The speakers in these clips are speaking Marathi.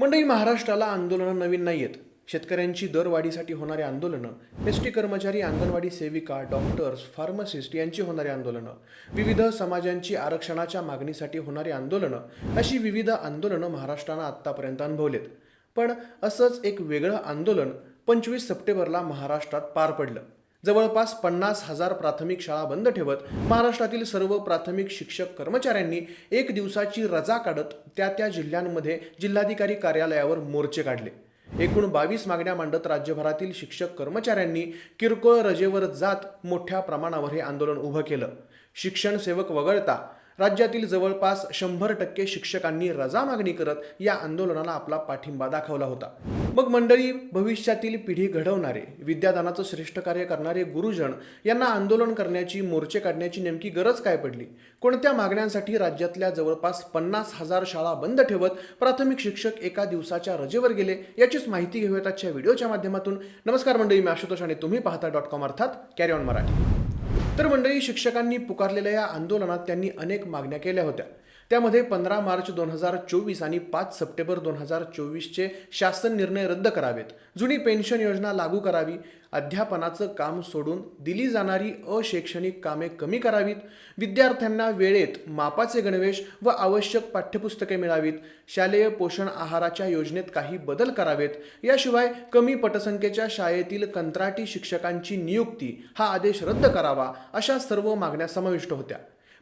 मंडळी महाराष्ट्राला आंदोलनं नवीन नाही आहेत शेतकऱ्यांची दरवाढीसाठी होणारी आंदोलनं एस टी कर्मचारी अंगणवाडी सेविका डॉक्टर्स फार्मासिस्ट यांची होणारी आंदोलनं विविध समाजांची आरक्षणाच्या मागणीसाठी होणारी आंदोलनं अशी विविध आंदोलनं महाराष्ट्रानं आत्तापर्यंत अनुभवलेत. पण असंच एक वेगळं आंदोलन पंचवीस सप्टेंबरला महाराष्ट्रात पार पडलं. जवळपास पन्नास हजार प्राथमिक शाळा बंद ठेवत महाराष्ट्रातील सर्व प्राथमिक शिक्षक कर्मचाऱ्यांनी एक दिवसाची रजा काढत त्या त्या जिल्ह्यांमध्ये जिल्हाधिकारी कार्यालयावर मोर्चे काढले. एकूण बावीस मागण्या मांडत राज्यभरातील शिक्षक कर्मचाऱ्यांनी किरकोळ रजेवर जात मोठ्या प्रमाणावर हे आंदोलन उभं केलं. शिक्षण सेवक वगळता राज्यातील जवळपास शंभर टक्के शिक्षकांनी रजा मागणी करत या आंदोलनाला आपला पाठिंबा दाखवला होता. मग मंडळी भविष्यातील पिढी घडवणारे विद्यादानाचं श्रेष्ठ कार्य करणारे गुरुजन यांना आंदोलन करण्याची मोर्चे काढण्याची नेमकी गरज काय पडली? कोणत्या मागण्यांसाठी राज्यातल्या जवळपास पन्नास हजार शाळा बंद ठेवत प्राथमिक शिक्षक एका दिवसाच्या रजेवर गेले? याचीच माहिती घेऊयात आजच्या व्हिडिओच्या माध्यमातून. नमस्कार मंडळी मी आशुतोष आणि तुम्ही पाहता डॉट कॉम अर्थात कॅरी ऑन मराठी. तर मंडळी शिक्षकांनी पुकारलेल्या या आंदोलनात त्यांनी अनेक मागण्या केल्या होत्या. त्यामध्ये पंधरा मार्च दोन हजार चोवीस आणि पाच सप्टेंबर दोन हजार चोवीसचे शासन निर्णय रद्द करावेत. जुनी पेन्शन योजना लागू करावी. अध्यापनाचं काम सोडून दिली जाणारी अशैक्षणिक कामे कमी करावीत. विद्यार्थ्यांना वेळेत मापाचे गणवेश व आवश्यक पाठ्यपुस्तके मिळावीत. शालेय पोषण आहाराच्या योजनेत काही बदल करावेत. याशिवाय कमी पटसंख्येच्या शाळेतील कंत्राटी शिक्षकांची नियुक्ती हा आदेश रद्द करावा अशा सर्व मागण्या समाविष्ट होत्या.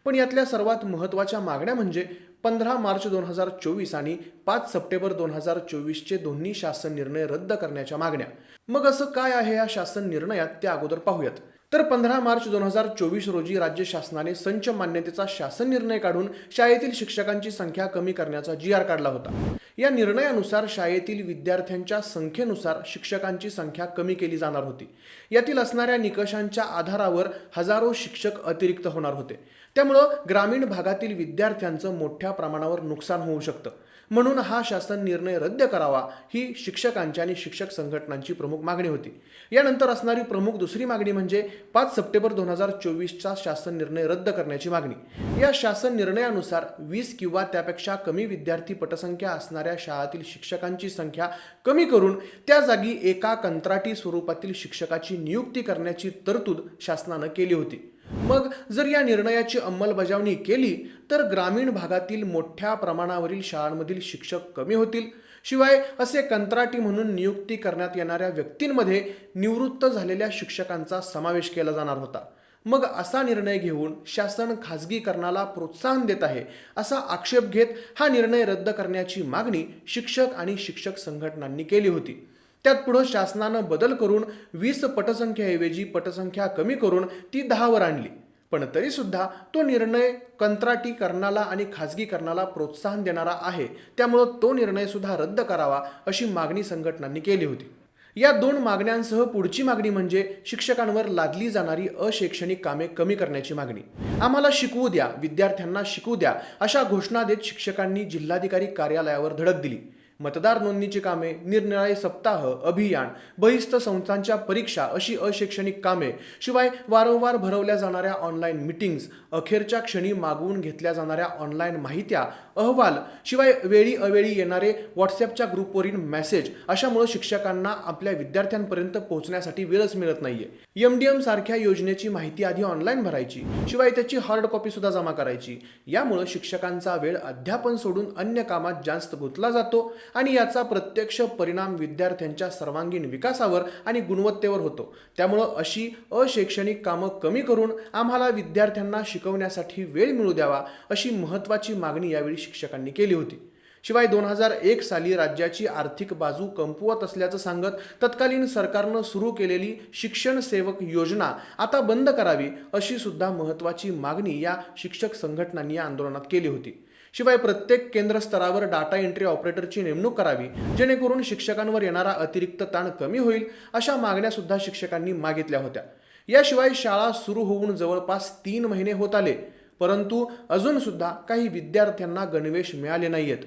पण यातल्या सर्वात महत्त्वाच्या मागण्या म्हणजे पंधरा मार्च दोन हजार चोवीस आणि पाच सप्टेंबर दोन हजार चोवीसचे दोन्ही शासन निर्णय रद्द करण्याच्या मागण्या. मग असं काय आहे या शासन निर्णयात त्या अगोदर पाहूयात. तर पंधरा मार्च दोन हजार चोवीस रोजी राज्य शासनाने संच मान्यतेचा शासन निर्णय काढून शाळेतील शिक्षकांची संख्या कमी करण्याचा जी आर काढला होता. या निर्णयानुसार शाळेतील विद्यार्थ्यांच्या संख्येनुसार शिक्षकांची संख्या कमी केली जाणार होती. यातील असणाऱ्या निकषांच्या आधारावर हजारो शिक्षक अतिरिक्त होणार होते. त्यामुळं ग्रामीण भागातील विद्यार्थ्यांचं मोठ्या प्रमाणावर नुकसान होऊ शकतं. म्हणून हा शासन निर्णय रद्द करावा ही शिक्षकांची आणि शिक्षक संघटनांची प्रमुख मागणी होती. यानंतर असणारी प्रमुख दुसरी मागणी म्हणजे पाच सप्टेंबर दोन हजार चोवीसचा शासन निर्णय रद्द करण्याची मागणी. या शासन निर्णयानुसार वीस किंवा त्यापेक्षा कमी विद्यार्थी पटसंख्या असणाऱ्या शाळातील शिक्षकांची संख्या कमी करून त्या जागी एका कंत्राटी स्वरूपातील शिक्षकाची नियुक्ती करण्याची तरतूद शासनानं केली होती. मग जर या निर्णयाची अंमलबजावणी केली तर ग्रामीण भागातील मोठ्या प्रमाणावरील शाळांमधील शिक्षक कमी होतील. शिवाय असे कंत्राटी म्हणून नियुक्ती करण्यात येणाऱ्या व्यक्तींमध्ये निवृत्त झालेल्या शिक्षकांचा समावेश केला जाणार होता. मग असा निर्णय घेऊन शासन खाजगीकरणाला प्रोत्साहन देत आहे असा आक्षेप घेत हा निर्णय रद्द करण्याची मागणी शिक्षक आणि शिक्षक संघटनांनी केली होती. त्यात पुढं शासनानं बदल करून वीस पटसंख्याऐवजी पटसंख्या कमी करून ती दहावर आणली. पण तरीसुद्धा तो निर्णय कंत्राटीकरणाला आणि खाजगीकरणाला प्रोत्साहन देणारा आहे. त्यामुळं तो निर्णय सुद्धा रद्द करावा अशी मागणी संघटनांनी केली होती. या दोन मागण्यांसह पुढची मागणी म्हणजे शिक्षकांवर लादली जाणारी अशैक्षणिक कामे कमी करण्याची मागणी. आम्हाला शिकवू द्या विद्यार्थ्यांना शिकू द्या अशा घोषणा देत शिक्षकांनी जिल्हाधिकारी कार्यालयावर धडक दिली. मतदार नोंदणीची कामे निरनिराळे सप्ताह अभियान बहिस्त संस्थांच्या परीक्षा अशी अशैक्षणिक कामे शिवाय वारंवार भरवल्या जाणाऱ्या ऑनलाईन मिटिंग्स अखेरच्या क्षणी मागवून घेतल्या जाणाऱ्या ऑनलाईन माहित्या अहवाल शिवाय वेळी अवेळी येणारे व्हॉट्सॲपच्या ग्रुपवरील मेसेज अशामुळे शिक्षकांना आपल्या विद्यार्थ्यांपर्यंत पोहोचण्यासाठी वेळच मिळत नाहीये. एम डी एम सारख्या योजनेची माहिती आधी ऑनलाईन भरायची शिवाय त्याची हार्ड कॉपी सुद्धा जमा करायची. यामुळे शिक्षकांचा वेळ अध्यापन सोडून अन्य कामात जास्त गुंतला जातो. आणि याचा प्रत्यक्ष परिणाम विद्यार्थ्यांच्या सर्वांगीण विकासावर आणि गुणवत्तेवर होतो. त्यामुळं अशी अशैक्षणिक कामं कमी करून आम्हाला विद्यार्थ्यांना शिकवण्यासाठी वेळ मिळू द्यावा अशी महत्त्वाची मागणी यावेळी शिक्षकांनी केली होती. शिवाय दोन हजार एक साली राज्याची आर्थिक बाजू कमकुवत असल्याचं सांगत तत्कालीन सरकारनं सुरू केलेली शिक्षण सेवक योजना आता बंद करावी अशी सुद्धा महत्त्वाची मागणी या शिक्षक संघटनांनी या आंदोलनात केली होती. शिवाय प्रत्येक केंद्र स्तरावर डाटा एंट्री ऑपरेटरची नेमणूक करावी जेणेकरून शिक्षकांवर येणारा अतिरिक्त ताण कमी होईल अशा मागण्या सुद्धा शिक्षकांनी मागितल्या होत्या. याशिवाय शाळा सुरू होऊन जवळपास तीन महिने होत आले परंतु अजून सुद्धा काही विद्यार्थ्यांना गणवेश मिळाले नाहीयेत.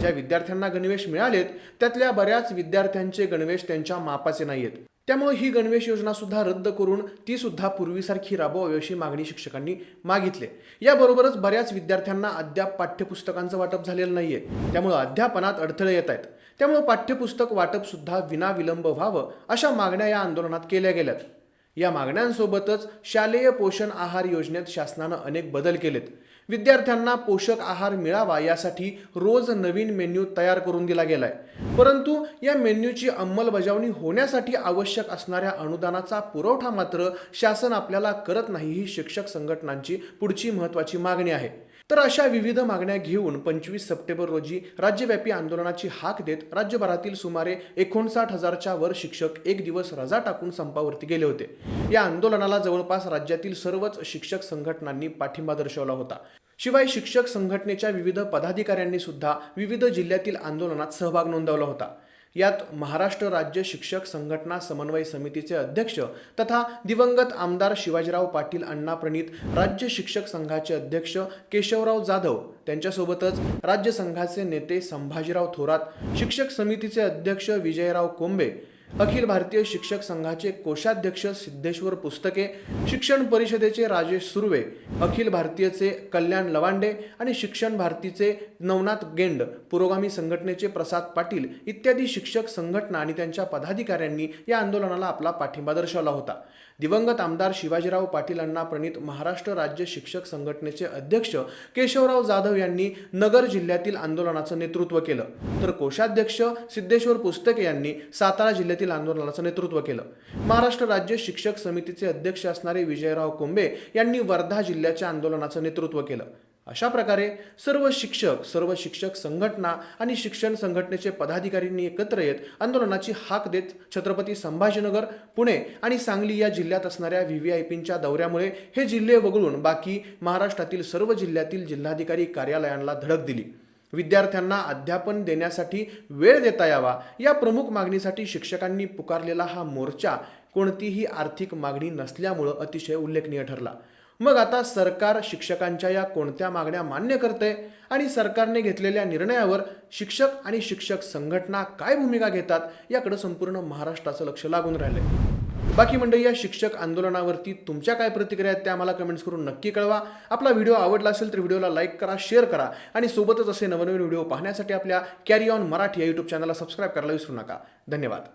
ज्या विद्यार्थ्यांना गणवेश मिळालेत त्यातल्या बऱ्याच विद्यार्थ्यांचे गणवेश त्यांच्या मापाचे नाहीयेत. त्यामुळे ही गणवेश योजना सुद्धा रद्द करून ती सुद्धा पूर्वीसारखी राबवावी अशी मागणी शिक्षकांनी मागितली. याबरोबरच बऱ्याच विद्यार्थ्यांना अद्याप पाठ्यपुस्तकांचं वाटप झालेलं नाहीये. त्यामुळे अध्यापनात अडथळे येत आहेत. त्यामुळे पाठ्यपुस्तक वाटप सुद्धा विनाविलंब व्हावं अशा मागण्या या आंदोलनात केल्या गेल्यात. या मागण्यांसोबतच शालेय पोषण आहार योजनेत शासनानं अनेक बदल केलेत. विद्यार्थ्यांना पोषक आहार मिळावा यासाठी रोज नवीन मेन्यू तयार करून दिला गेलाय. परंतु या मेन्यूची अंमलबजावणी होण्यासाठी आवश्यक असणाऱ्या अनुदानाचा पुरवठा मात्र शासन आपल्याला करत नाही ही शिक्षक संघटनांची पुढची महत्त्वाची मागणी आहे. तर अशा विविध मागण्या घेऊन पंचवीस सप्टेंबर रोजी राज्यव्यापी आंदोलनाची हाक देत राज्यभरातील सुमारे एकोणसाठ हजारच्या वर शिक्षक एक दिवस रजा टाकून संपावरती गेले होते. या आंदोलनाला जवळपास राज्यातील सर्वच शिक्षक संघटनांनी पाठिंबा दर्शवला होता. शिवाय शिक्षक संघटनेच्या विविध पदाधिकाऱ्यांनी सुद्धा विविध जिल्ह्यातील आंदोलनात सहभाग नोंदवला होता. यात महाराष्ट्र राज्य शिक्षक संघटना समन्वय समितीचे अध्यक्ष तथा दिवंगत आमदार शिवाजीराव पाटील अण्णा प्रणित राज्य शिक्षक संघाचे अध्यक्ष केशवराव जाधव त्यांच्यासोबतच राज्य संघाचे नेते संभाजीराव थोरात शिक्षक समितीचे अध्यक्ष विजयराव कोंबे अखिल भारतीय शिक्षक संघाचे कोषाध्यक्ष सिद्धेश्वर पुस्तके शिक्षण परिषदेचे राजेश सुर्वे अखिल भारतीयचे कल्याण लवांडे आणि शिक्षण भारतीचे नवनाथ गेंड पुरोगामी संघटनेचे प्रसाद पाटील इत्यादी शिक्षक संघटना आणि त्यांच्या पदाधिकाऱ्यांनी या आंदोलनाला आपला पाठिंबा दर्शवला होता. दिवंगत आमदार शिवाजीराव पाटीलांना प्रणित महाराष्ट्र राज्य शिक्षक संघटनेचे अध्यक्ष केशवराव जाधव यांनी नगर जिल्ह्यातील आंदोलनाचं नेतृत्व केलं. तर कोषाध्यक्ष सिद्धेश्वर पुस्तके यांनी सातारा जिल्ह्यातील आंदोलनाचं नेतृत्व केलं. महाराष्ट्र राज्य शिक्षक समितीचे अध्यक्ष असणारे विजयराव कोंबे यांनी वर्धा जिल्ह्याच्या आंदोलनाचं नेतृत्व केलं. अशा प्रकारे सर्व शिक्षक सर्व शिक्षक संघटना आणि शिक्षण संघटनेचे पदाधिकाऱ्यांनी एकत्र येत आंदोलनाची हाक देत छत्रपती संभाजीनगर पुणे आणि सांगली या जिल्ह्यात असणाऱ्या व्ही व्ही आय पींच्या दौऱ्यामुळे हे जिल्हे वगळून बाकी महाराष्ट्रातील सर्व जिल्ह्यातील जिल्हाधिकारी कार्यालयांना धडक दिली. विद्यार्थ्यांना अध्यापन देण्यासाठी वेळ देता यावा या प्रमुख मागणीसाठी शिक्षकांनी पुकारलेला हा मोर्चा कोणतीही आर्थिक मागणी नसल्यामुळं अतिशय उल्लेखनीय ठरला. मग आता सरकार शिक्षकांच्या या कोणत्या मागण्या मान्य करते आणि सरकारने घेतलेल्या निर्णयावर शिक्षक आणि शिक्षक संघटना काय भूमिका घेतात याकडे संपूर्ण महाराष्ट्राचं लक्ष लागून राहिलंय बाकी मंडळी या शिक्षक आंदोलनावरती तुमच्या काय प्रतिक्रिया आहेत त्या आम्हाला कमेंट्स करून नक्की कळवा. आपला व्हिडिओ आवडला असेल तर व्हिडिओला लाईक करा शेअर करा आणि सोबतच असे नवनवीन व्हिडिओ पाहण्यासाठी आपल्या कॅरी ऑन मराठी या यूट्यूब चॅनलला सबस्क्राईब करायला विसरू नका. धन्यवाद.